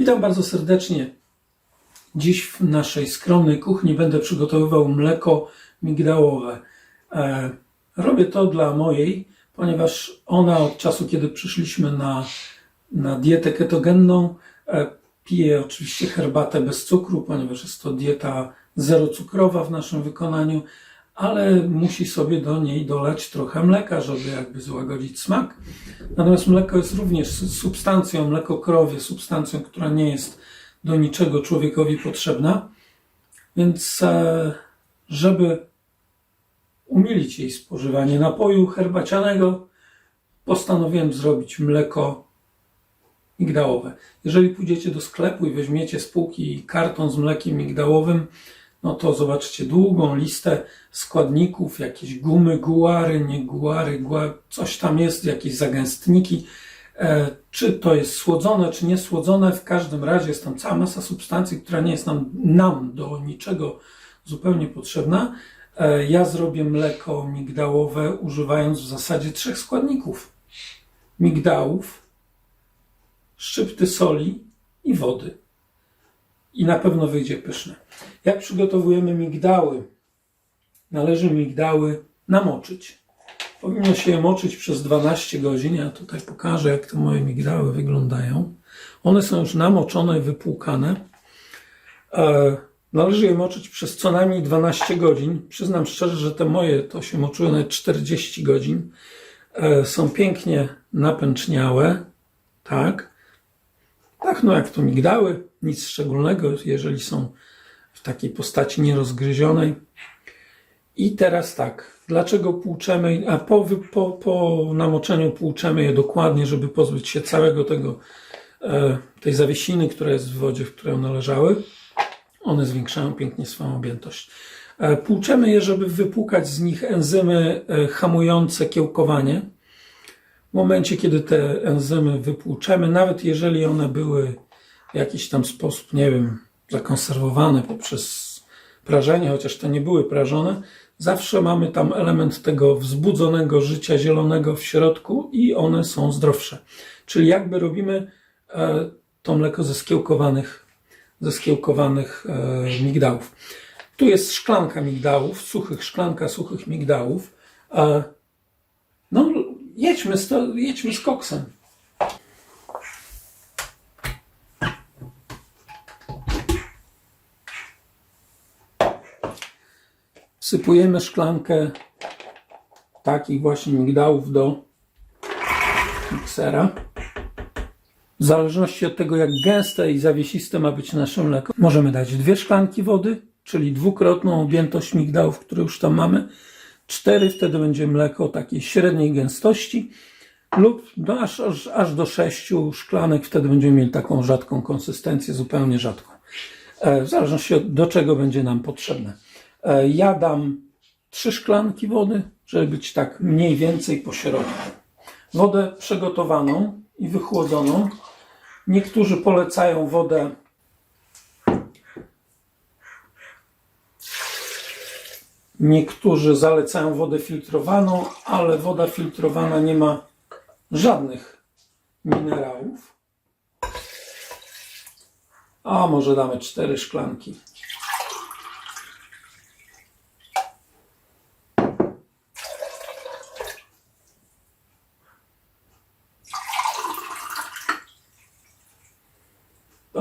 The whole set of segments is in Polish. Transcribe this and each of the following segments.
Witam bardzo serdecznie. Dziś w naszej skromnej kuchni będę przygotowywał mleko migdałowe. E, robię to dla mojej, ponieważ ona od czasu, kiedy przyszliśmy na, na dietę ketogenną, e, pije oczywiście herbatę bez cukru, ponieważ jest to dieta zerocukrowa w naszym wykonaniu, ale musi sobie do niej dolać trochę mleka, żeby jakby złagodzić smak. Natomiast mleko jest również substancją, mleko krowie, substancją, która nie jest do niczego człowiekowi potrzebna. Więc, e, żeby umilić jej spożywanie napoju herbacianego, postanowiłem zrobić mleko migdałowe. Jeżeli pójdziecie do sklepu i weźmiecie z półki karton z mlekiem migdałowym, no to zobaczycie długą listę składników, jakieś gumy, guary, nie guary, gua, coś tam jest, jakieś zagęstniki. E, czy to jest słodzone, czy niesłodzone, w każdym razie jest tam cała masa substancji, która nie jest nam, nam do niczego zupełnie potrzebna. E, ja zrobię mleko migdałowe używając w zasadzie trzech składników. Migdałów, szczypty soli i wody. I na pewno wyjdzie pyszne. Jak przygotowujemy migdały? Należy migdały namoczyć. Powinno się je moczyć przez 12 godzin. Ja tutaj pokażę, jak te moje migdały wyglądają. One są już namoczone wypłukane. E, należy je moczyć przez co najmniej 12 godzin. Przyznam szczerze, że te moje to się moczyły nawet 40 godzin. E, są pięknie napęczniałe. Tak. Tak, no jak to migdały, nic szczególnego, jeżeli są w takiej postaci nierozgryzionej. I teraz tak, dlaczego płuczemy, a po, po, po namoczeniu płuczemy je dokładnie, żeby pozbyć się całego tego, e, tej zawiesiny, która jest w wodzie, w której one leżały. One zwiększają pięknie swoją objętość. E, Płuczemy je, żeby wypłukać z nich enzymy e, hamujące kiełkowanie. W momencie, kiedy te enzymy wypłuczemy, nawet jeżeli one były jakiś tam sposób, nie wiem, zakonserwowane poprzez prażenie, chociaż te nie były prażone, zawsze mamy tam element tego wzbudzonego życia zielonego w środku i one są zdrowsze. Czyli jakby robimy e, to mleko ze skiełkowanych, ze skiełkowanych e, migdałów. Tu jest szklanka migdałów, suchych, szklanka suchych migdałów. No, jedźmy z, to, jedźmy z koksem. Wsypujemy szklankę takich właśnie migdałów do miksera. W zależności od tego, jak gęste i zawiesiste ma być nasze mleko, możemy dać dwie szklanki wody, czyli dwukrotną objętość migdałów, które już tam mamy. Cztery, wtedy będzie mleko takiej średniej gęstości lub do, aż, aż, aż do sześciu szklanek, wtedy będziemy mieli taką rzadką konsystencję, zupełnie rzadką. E, W zależności od do czego będzie nam potrzebne. E, Ja dam trzy szklanki wody, żeby być tak mniej więcej po środku. Wodę przygotowaną i wychłodzoną. Niektórzy polecają wodę Niektórzy zalecają wodę filtrowaną, ale woda filtrowana nie ma żadnych minerałów. A może damy cztery szklanki.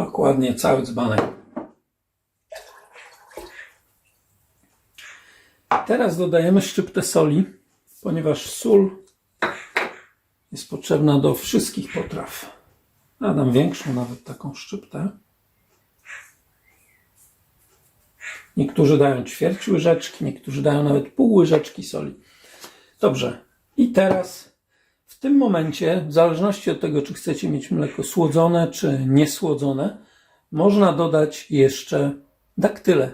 Dokładnie cały dzbanek. Teraz dodajemy szczyptę soli, ponieważ sól jest potrzebna do wszystkich potraw. Nadam większą, nawet taką szczyptę. Niektórzy dają ćwierć łyżeczki, niektórzy dają nawet pół łyżeczki soli. Dobrze. I teraz w tym momencie, w zależności od tego, czy chcecie mieć mleko słodzone, czy niesłodzone, można dodać jeszcze daktyle.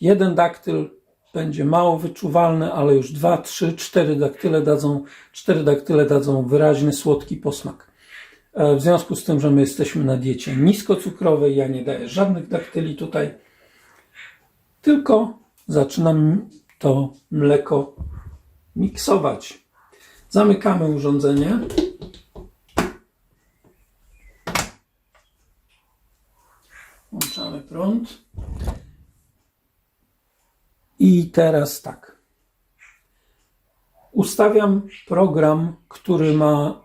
Jeden daktyl będzie mało wyczuwalny, ale już dwa, trzy, cztery daktyle dadzą, cztery daktyle dadzą wyraźny, słodki posmak. E, W związku z tym, że my jesteśmy na diecie niskocukrowej, ja nie daję żadnych daktyli tutaj, tylko zaczynam to mleko miksować. Zamykamy urządzenie. prąd. I teraz tak. Ustawiam program, który ma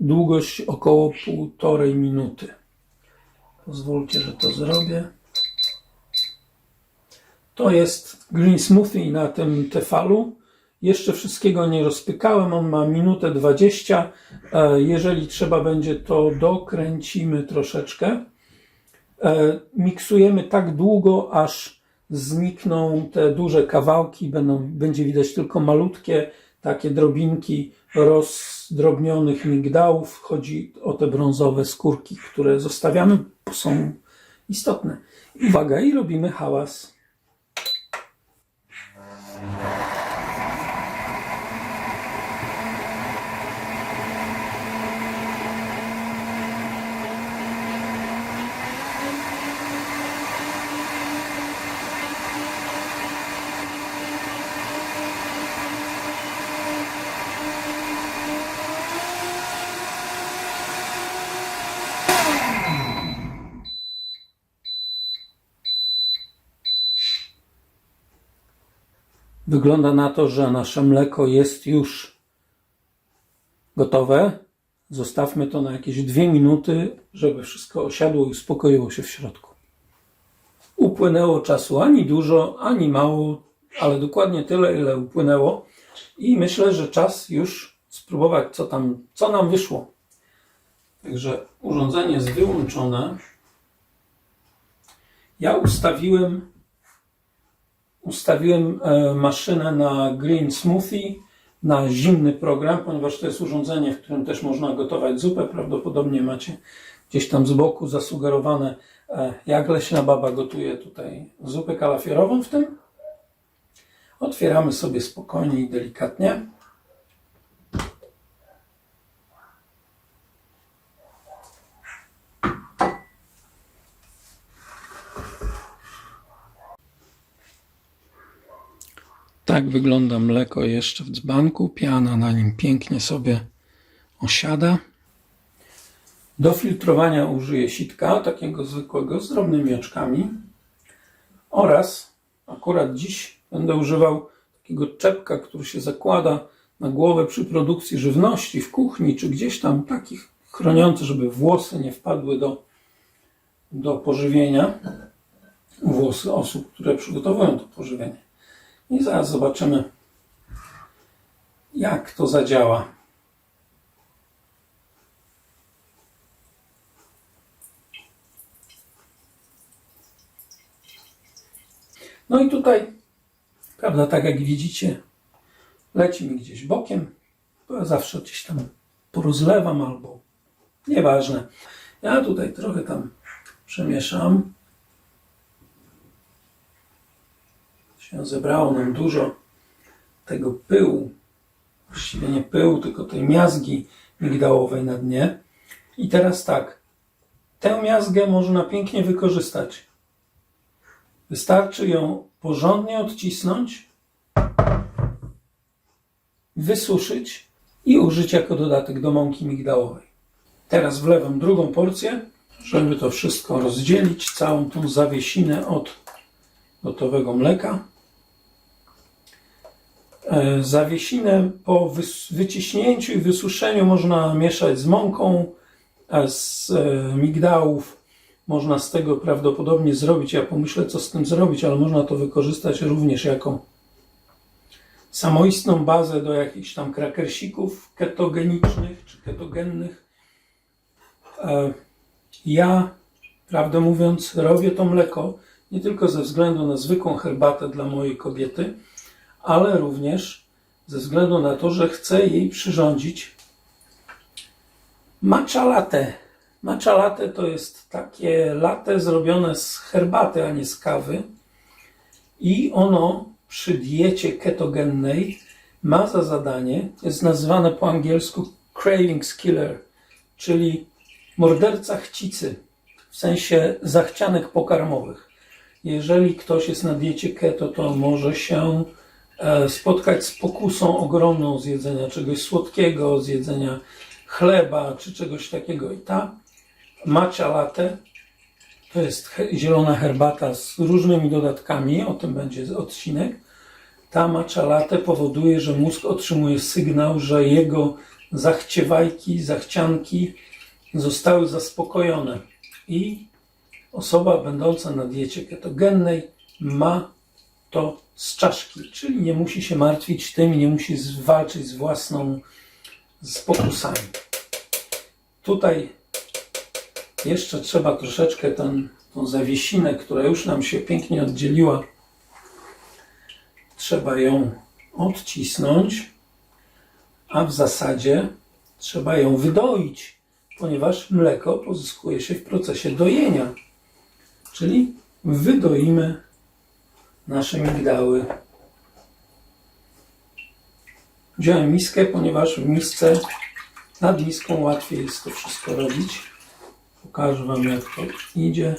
długość około półtorej minuty. Pozwólcie, że to zrobię. To jest Green Smoothie na tym tefalu. Jeszcze wszystkiego nie rozpykałem. On ma minutę 20. E, Jeżeli trzeba będzie, to dokręcimy troszeczkę. E, Miksujemy tak długo, aż znikną te duże kawałki. Będą, będzie widać tylko malutkie takie drobinki rozdrobnionych migdałów. Chodzi o te brązowe skórki, które zostawiamy, bo są istotne. Uwaga, i robimy hałas. Wygląda na to, że nasze mleko jest już gotowe. Zostawmy to na jakieś dwie minuty, żeby wszystko osiadło i uspokoiło się w środku. Upłynęło czasu ani dużo, ani mało, ale dokładnie tyle, ile upłynęło. I myślę, że czas już spróbować, co tam, co nam wyszło. Także urządzenie jest wyłączone. Ja ustawiłem ustawiłem e, maszynę na Green Smoothie, na zimny program, ponieważ to jest urządzenie, w którym też można gotować zupę. Prawdopodobnie macie gdzieś tam z boku zasugerowane, e, jak leśna baba gotuje tutaj zupę kalafiorową w tym. Otwieramy sobie spokojnie i delikatnie. Tak wygląda mleko jeszcze w dzbanku. Piana na nim pięknie sobie osiada. Do filtrowania użyję sitka, takiego zwykłego, z drobnymi oczkami. Oraz akurat dziś będę używał takiego czepka, który się zakłada na głowę przy produkcji żywności w kuchni, czy gdzieś tam takich chroniący, żeby włosy nie wpadły do, do pożywienia. Włosy osób, które przygotowują to pożywienie. I zaraz zobaczymy, jak to zadziała. No i tutaj, prawda, tak jak widzicie, leci mi gdzieś bokiem. Bo ja zawsze gdzieś tam porozlewam albo nieważne. Ja tutaj trochę tam przemieszam. Się zebrało nam dużo tego pyłu, właściwie nie pyłu, tylko tej miazgi migdałowej na dnie. I teraz tak, tę miazgę można pięknie wykorzystać. Wystarczy ją porządnie odcisnąć, wysuszyć i użyć jako dodatek do mąki migdałowej. Teraz wlewam drugą porcję, żeby to wszystko rozdzielić, całą tą zawiesinę od gotowego mleka. E, Zawiesinę po wyciśnięciu i wysuszeniu można mieszać z mąką, z e, migdałów. Można z tego prawdopodobnie zrobić, ja pomyślę co z tym zrobić, ale można to wykorzystać również jako samoistną bazę do jakichś tam krakersików ketogenicznych czy ketogennych. E, Ja, prawdę mówiąc, robię to mleko nie tylko ze względu na zwykłą herbatę dla mojej kobiety, ale również ze względu na to, że chcę jej przyrządzić matcha latte. Matcha latte to jest takie latte zrobione z herbaty, a nie z kawy. I ono przy diecie ketogennej ma za zadanie, jest nazywane po angielsku cravings killer, czyli morderca chcicy, w sensie zachcianek pokarmowych. Jeżeli ktoś jest na diecie keto, to może się spotkać z pokusą ogromną zjedzenia czegoś słodkiego, zjedzenia chleba czy czegoś takiego. I ta matcha latte To jest zielona herbata z różnymi dodatkami, o tym będzie odcinek. Ta matcha latte powoduje, że mózg otrzymuje sygnał, że jego zachciewajki, zachcianki zostały zaspokojone i osoba będąca na diecie ketogennej ma to z czaszki, czyli nie musi się martwić tym nie musi walczyć z własną z pokusami. Tutaj jeszcze trzeba troszeczkę ten, tą zawiesinę, która już nam się pięknie oddzieliła, trzeba ją odcisnąć, a w zasadzie trzeba ją wydoić, ponieważ mleko pozyskuje się w procesie dojenia. Czyli wydoimy nasze migdały. Wziąłem miskę, ponieważ w misce nad miską łatwiej jest to wszystko robić. Pokażę Wam, jak to idzie.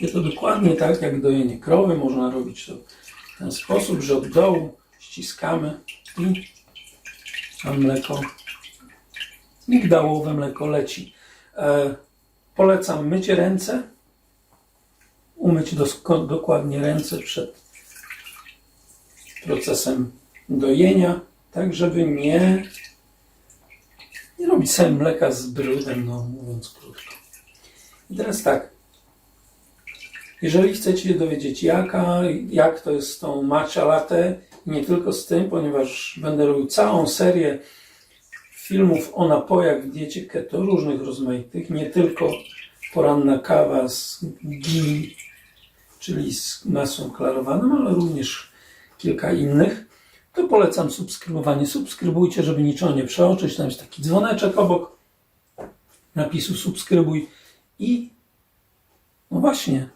Jest to dokładnie tak, jak dojenie krowy. Można robić to w ten sposób, że od dołu ściskamy i a mleko, migdałowe mleko leci. E, polecam mycie ręce. Umyć dokładnie ręce przed procesem dojenia, tak żeby nie, nie robić sobie mleka z brudem, no mówiąc krótko. I teraz tak, jeżeli chcecie dowiedzieć jaka, jak to jest z tą matcha latte, nie tylko z tym, ponieważ będę robił całą serię filmów o napojach w diecie keto, różnych rozmaitych, nie tylko poranna kawa z ghee, czyli z masą klarowaną, ale również kilka innych, to polecam subskrybowanie. Subskrybujcie, żeby niczego nie przeoczyć. Tam jest taki dzwoneczek obok napisu subskrybuj i no właśnie,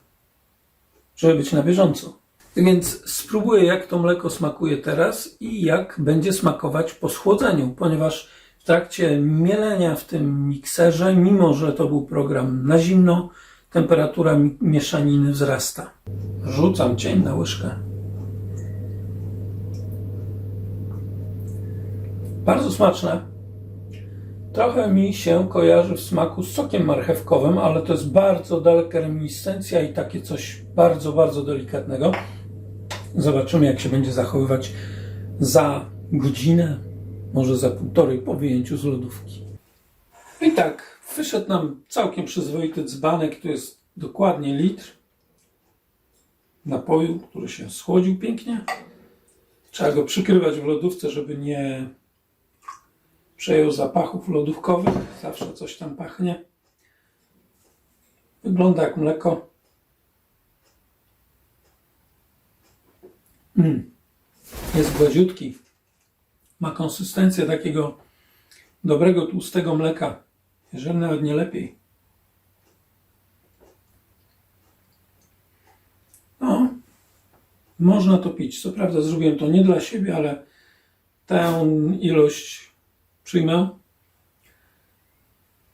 żeby być na bieżąco. Więc spróbuję, jak to mleko smakuje teraz i jak będzie smakować po schłodzeniu, ponieważ w trakcie mielenia w tym mikserze, mimo że to był program na zimno, temperatura mi- mieszaniny wzrasta. Rzucam cień na łyżkę. Bardzo smaczne. Trochę mi się kojarzy w smaku z sokiem marchewkowym, ale to jest bardzo daleka reminiscencja i takie coś bardzo, bardzo delikatnego. Zobaczymy, jak się będzie zachowywać za godzinę, może za półtorej po wyjęciu z lodówki. I tak, wyszedł nam całkiem przyzwoity dzbanek, tu jest dokładnie litr napoju, który się schłodził pięknie. Trzeba go przykrywać w lodówce, żeby nie przejął zapachów lodówkowych. Zawsze coś tam pachnie. Wygląda jak mleko. Mm. Jest gładziutki. Ma konsystencję takiego dobrego, tłustego mleka. Jeżeli nawet nie lepiej. No, można to pić. Co prawda zrobiłem to nie dla siebie, ale tę ilość przyjmę.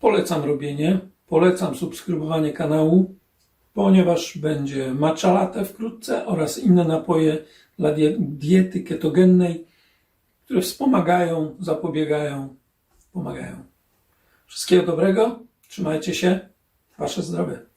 Polecam robienie, polecam subskrybowanie kanału, ponieważ będzie matcha wkrótce oraz inne napoje dla die- diety ketogennej, które wspomagają, zapobiegają, pomagają. Wszystkiego dobrego, trzymajcie się, wasze zdrowie.